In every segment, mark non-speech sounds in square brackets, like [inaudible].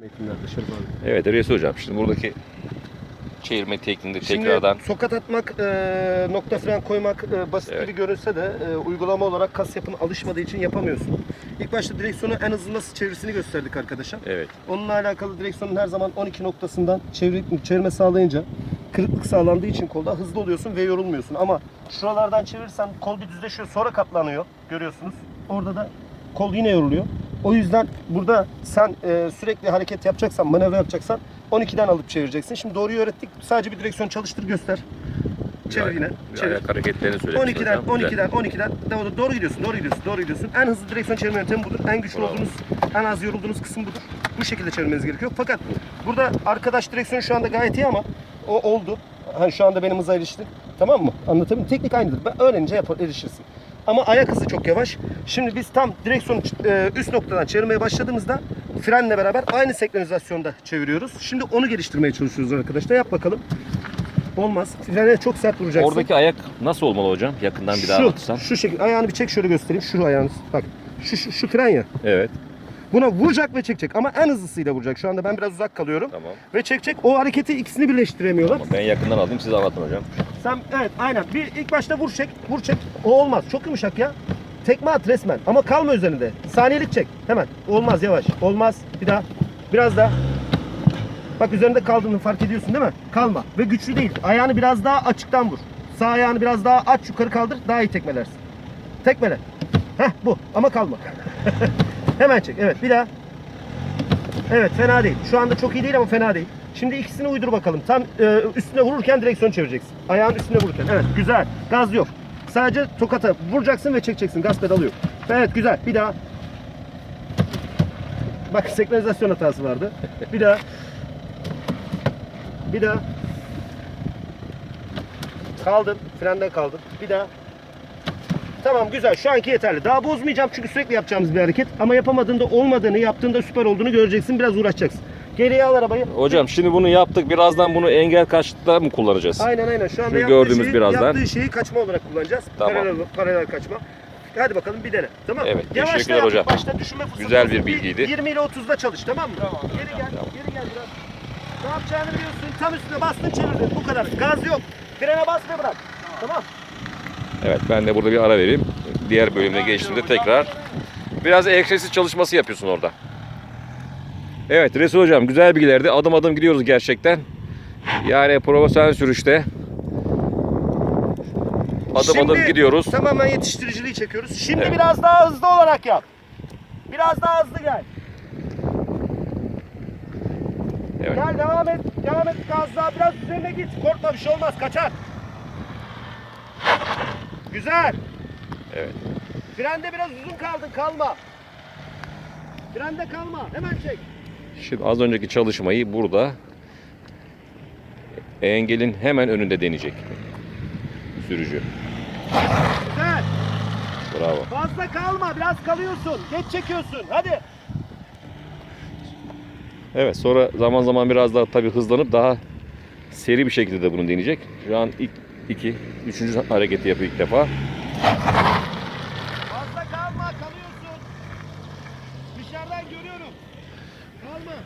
Metinler dışarı bağlı. Evet Resul Hocam şimdi buradaki çevirme tekniğinde Şimdi tekrardan sokat atmak, e, nokta fren koymak e, basit Evet. gibi görünse de e, uygulama olarak kas yapın alışmadığı için yapamıyorsun. İlk başta direksiyonu en hızlı nasıl çevirisini gösterdik arkadaşlar. evet Onunla alakalı direksiyonun her zaman 12 noktasından çevir, çevirme sağlayınca kırıklık sağlandığı için kolda hızlı oluyorsun ve yorulmuyorsun. Ama şuralardan çevirirsen kol bir düzleşiyor sonra katlanıyor görüyorsunuz. Orada da kol yine yoruluyor. O yüzden burada sen e, sürekli hareket yapacaksan, manevra yapacaksan 12'den alıp çevireceksin. Şimdi doğruyu öğrettik. Sadece bir direksiyon çalıştır göster. Çevir yine. bir Çevir. ayak hareketlerini söylemiş 12'den, hocam. Güzel. 12'den, 12'den. Doğru, doğru gidiyorsun, doğru gidiyorsun, doğru gidiyorsun. En hızlı direksiyon çevirme yöntemi budur. En güçlü Bravo. olduğunuz, en az yorulduğunuz kısım budur. Bu şekilde çevirmeniz gerekiyor. Fakat burada arkadaş direksiyon şu anda gayet iyi ama o oldu. Hani şu anda benim hıza erişti. Tamam mı? Anlatabiliyor muyum? Teknik aynıdır. Ben öğrenince yapar, erişirsin. Ama ayak hızı çok yavaş. Şimdi biz tam direksiyonu e, üst noktadan çevirmeye başladığımızda frenle beraber aynı senkronizasyonda çeviriyoruz. Şimdi onu geliştirmeye çalışıyoruz arkadaşlar. Yap bakalım. Olmaz. Frene çok sert vuracaksın. Oradaki ayak nasıl olmalı hocam? Yakından bir daha şu, anlatırsan. şu şekilde ayağını bir çek şöyle göstereyim. Şu ayağını bak. Şu, şu, şu fren ya. Evet Buna vuracak ve çekecek ama en hızlısıyla vuracak. Şu anda ben biraz uzak kalıyorum. tamam. Ve çekecek. O hareketi ikisini birleştiremiyorlar. Tamam, Ben yakından aldım siz anlatın hocam. Sen evet aynen. Bir ilk başta vur çek. Vur çek. O olmaz. Çok yumuşak ya. Tekme at resmen ama kalma üzerinde. Saniyelik çek. Hemen. Olmaz yavaş. Olmaz. Bir daha. Biraz daha. Bak üzerinde kaldığını fark ediyorsun değil mi? Kalma. Ve güçlü değil. Ayağını biraz daha açıktan vur. Sağ ayağını biraz daha aç yukarı kaldır. Daha iyi tekmelersin. Tekmele. Heh bu. Ama kalma. [laughs] Hemen çek. Evet bir daha. Evet fena değil. Şu anda çok iyi değil ama fena değil. Şimdi ikisini uydur bakalım. Tam e, üstüne vururken direksiyon çevireceksin. Ayağın üstüne vururken. Evet güzel. Gaz yok. Sadece tokata vuracaksın ve çekeceksin. Gaz pedalı yok. Evet güzel. Bir daha. Bak [laughs] senkronizasyon hatası vardı. Bir daha. Bir daha. Kaldın. Frenden kaldın. Bir daha. Tamam güzel. Şu anki yeterli. Daha bozmayacağım çünkü sürekli yapacağımız bir hareket. Ama yapamadığında olmadığını, yaptığında süper olduğunu göreceksin. Biraz uğraşacaksın. Geriye al arabayı. Hocam şimdi bunu yaptık. Birazdan bunu engel kaçta mı kullanacağız? Aynen aynen. Şu anda Şu gördüğümüz şeyi, birazdan. yaptığı şeyi kaçma olarak kullanacağız. Tamam. Paralel, paralel kaçma. Hadi bakalım bir dene. Tamam mı? Evet, Yavaşla teşekkürler yap. hocam. Başta düşünme fırsatı Güzel bir bilgiydi. 20 ile 30'da çalış tamam mı? Tamam. Geri gel. Tamam. Geri gel biraz. Ne yapacağını biliyorsun. Tam üstüne bastın çevirdin. Bu kadar. Gaz yok. Frene bas ve bırak. Tamam. Evet ben de burada bir ara vereyim. Diğer bölümüne geçtiğimde tekrar. Biraz egzersiz çalışması yapıyorsun orada. Evet Resul Hocam güzel bilgilerdi. Adım adım gidiyoruz gerçekten. Yani profesyonel sürüşte. Adım adım Şimdi gidiyoruz. Tamamen yetiştiriciliği çekiyoruz. Şimdi Evet. biraz daha hızlı olarak yap. Biraz daha hızlı gel. Evet. Gel devam et. Devam et gazla. Biraz üzerine git. Korkma bir şey olmaz. Kaçar. Güzel. Evet. Frende biraz uzun kaldın. Kalma. Frende kalma. Hemen çek. Şimdi az önceki çalışmayı burada engelin hemen önünde deneyecek sürücü. Güzel. Bravo. Fazla kalma. Biraz kalıyorsun. Geç çekiyorsun. Hadi. Evet sonra zaman zaman biraz daha tabii hızlanıp daha seri bir şekilde de bunu deneyecek. Şu an ilk iki, üçüncü hareketi yapıyor ilk defa. Fazla kalma. Kalıyorsun. Dışarıdan görüyorum. Kalma.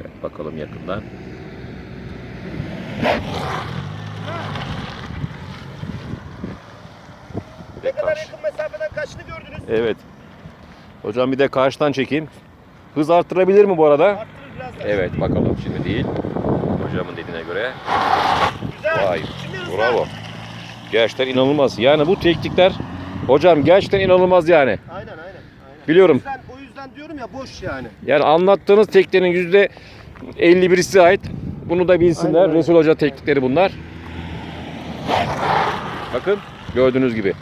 Evet, bakalım yakından. Ne kadar karşı- yakın mesafeden kaçtı gördünüz. Evet. Hocam bir de karşıdan çekeyim. Hız arttırabilir mi bu arada? Arttırır biraz daha. Evet bakalım şimdi değil. Hocamın dediğine göre. Güzel. Vay. Şimdi hızlan. Bravo. Gerçekten inanılmaz. Yani bu teknikler hocam gerçekten inanılmaz yani. Aynen aynen. aynen. Biliyorum. O yüzden, o yüzden diyorum ya boş yani. Yani anlattığınız tekniklerin yüzde 51'i size ait. Bunu da bilsinler. Aynen. Resul Hoca teknikleri bunlar. Bakın gördüğünüz gibi.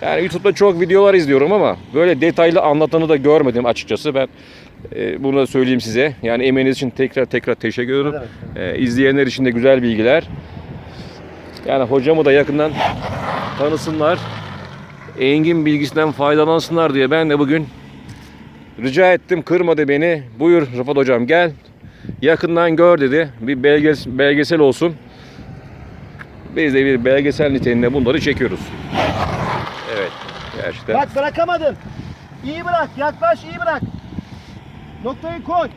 Yani YouTube'da çok videolar izliyorum ama böyle detaylı anlatanı da görmedim açıkçası. Ben e, bunu da söyleyeyim size. Yani emeğiniz için tekrar tekrar teşekkür ediyorum. Ne E, izleyenler için de güzel bilgiler. Yani hocamı da yakından tanısınlar. Engin bilgisinden faydalansınlar diye ben de bugün rica ettim. Kırmadı beni. Buyur Rıfat hocam gel. Yakından gör dedi. Bir belges belgesel olsun. Biz de bir belgesel niteliğinde bunları çekiyoruz. Evet. Gerçekten. Bak bırakamadın. İyi bırak. Yaklaş iyi bırak. Noktayı koy.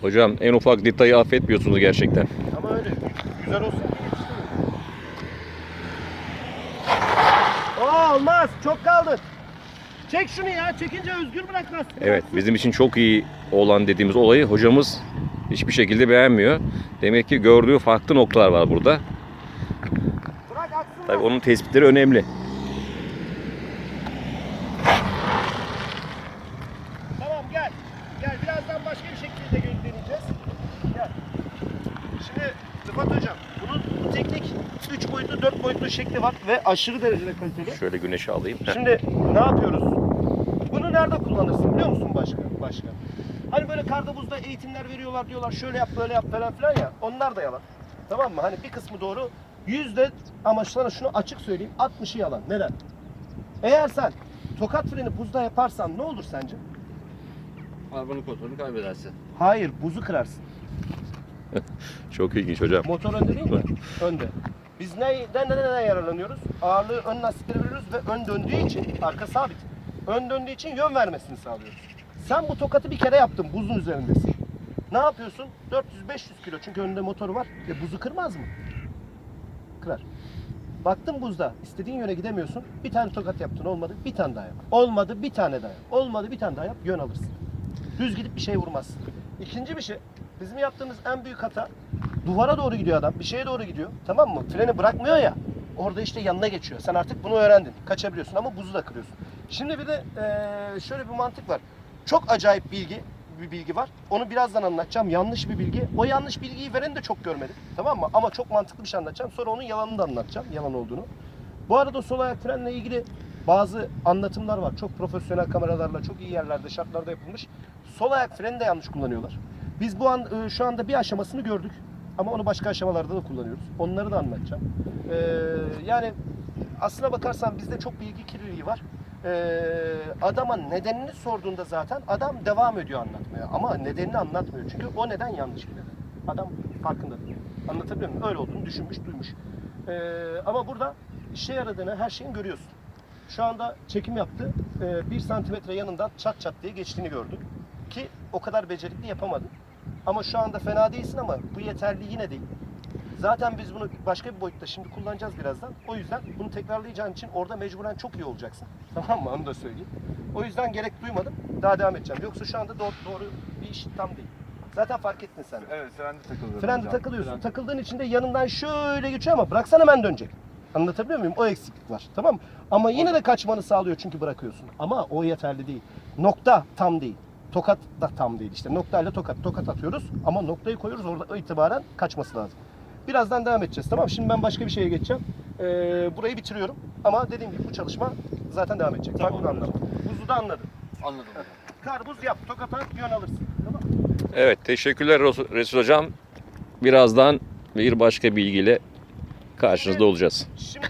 Hocam en ufak detayı affetmiyorsunuz gerçekten. Ama öyle. Güzel olsun. Oo olmaz. Çok kaldın. Çek şunu ya. Çekince özgür bırak lastiği. Evet bizim için çok iyi olan dediğimiz olayı hocamız hiçbir şekilde beğenmiyor. Demek ki gördüğü farklı noktalar var burada. Bırak aksın. Tabii onun tespitleri önemli. Tamam gel. Gel birazdan başka bir şekilde deneyeceğiz. Gel. Şimdi Rıfat Hocam bunun bu teknik 3 boyutlu 4 boyutlu şekli var ve aşırı derecede kaliteli. Şöyle güneşe alayım. Şimdi ne yapıyoruz? Bunu nerede kullanırsın biliyor musun başka? Başka. Hani böyle karda buzda eğitimler veriyorlar diyorlar şöyle yap böyle yap falan filan ya. Onlar da yalan. Tamam mı? Hani bir kısmı doğru. Yüzde ama sana şunu açık söyleyeyim 60'ı yalan. Neden? Eğer sen tokat freni buzda yaparsan ne olur sence? Arabanın kontrolünü kaybedersin. Hayır buzu kırarsın. [laughs] Çok ilginç hocam. Motor önde değil mi? Önde. Biz neyden neden yararlanıyoruz? Ağırlığı ön lastiklere veriyoruz ve ön döndüğü için arka sabit. Ön döndüğü için yön vermesini sağlıyoruz. Sen bu tokatı bir kere yaptın buzun üzerindesin. Ne yapıyorsun? 400-500 kilo çünkü önünde motoru var. E buzu kırmaz mı? Kırar. Baktın buzda istediğin yöne gidemiyorsun. Bir tane tokat yaptın olmadı bir tane daha yap. Olmadı bir tane daha yap. Olmadı bir tane daha yap yön alırsın. Düz gidip bir şey vurmazsın. İkinci bir şey bizim yaptığımız en büyük hata duvara doğru gidiyor adam. Bir şeye doğru gidiyor. Tamam mı? Freni bırakmıyor ya. Orada işte yanına geçiyor. Sen artık bunu öğrendin. Kaçabiliyorsun ama buzu da kırıyorsun. Şimdi bir de eee, şöyle bir mantık var. Çok acayip bilgi bir bilgi var. Onu birazdan anlatacağım. Yanlış bir bilgi. O yanlış bilgiyi vereni de çok görmedim. Tamam mı? Ama çok mantıklı bir şey anlatacağım. Sonra onun yalanını da anlatacağım. Yalan olduğunu. Bu arada sol ayak frenle ilgili bazı anlatımlar var. Çok profesyonel kameralarla, çok iyi yerlerde, şartlarda yapılmış. Sol ayak freni de yanlış kullanıyorlar. Biz bu an e, şu anda bir aşamasını gördük. Ama onu başka aşamalarda da kullanıyoruz. Onları da anlatacağım. Ee, yani aslına bakarsan bizde çok bilgi kirliliği var. Ee, adama nedenini sorduğunda zaten adam devam ediyor anlatmaya. Ama nedenini anlatmıyor. Çünkü o neden yanlış bir neden. Adam farkında değil. Anlatabiliyor muyum? Öyle olduğunu düşünmüş, duymuş. Ama burada işe yaradığını her şeyin görüyorsun. Şu anda çekim yaptı. Bir santimetre yanından çat çat diye geçtiğini gördük. Ki o kadar becerikli yapamadı. Ama şu anda fena değilsin ama bu yeterli yine değil. Zaten biz bunu başka bir boyutta şimdi kullanacağız birazdan. O yüzden bunu tekrarlayacağın için orada mecburen çok iyi olacaksın. [laughs] Tamam mı? Onu da söyleyeyim. O yüzden gerek duymadım. Daha devam edeceğim. Yoksa şu anda doğru, doğru bir iş tam değil. Zaten fark ettin sen. Evet frende takılıyorum. Frende takılıyorsun. Fren- Takıldığın için de yanından şöyle geçiyor ama bıraksan hemen dönecek. Anlatabiliyor muyum? O eksiklik var. Tamam mı? Ama yine de kaçmanı sağlıyor çünkü bırakıyorsun. Ama o yeterli değil. Nokta tam değil. Tokat da tam değil işte. Noktayla tokat. Tokat atıyoruz ama noktayı koyuyoruz orada itibaren kaçması lazım. Birazdan devam edeceğiz tamam mı? Şimdi ben başka bir şeye geçeceğim. Ee, burayı bitiriyorum. Ama dediğim gibi bu çalışma zaten devam edecek. Tamam. Farklı bir anlamda. Buzu da anladın. Anladım hocam. Karbuz yap. Tokat at yön alırsın. Tamam? Evet teşekkürler Resul hocam. Birazdan bir başka bilgiyle karşınızda olacağız. Şimdi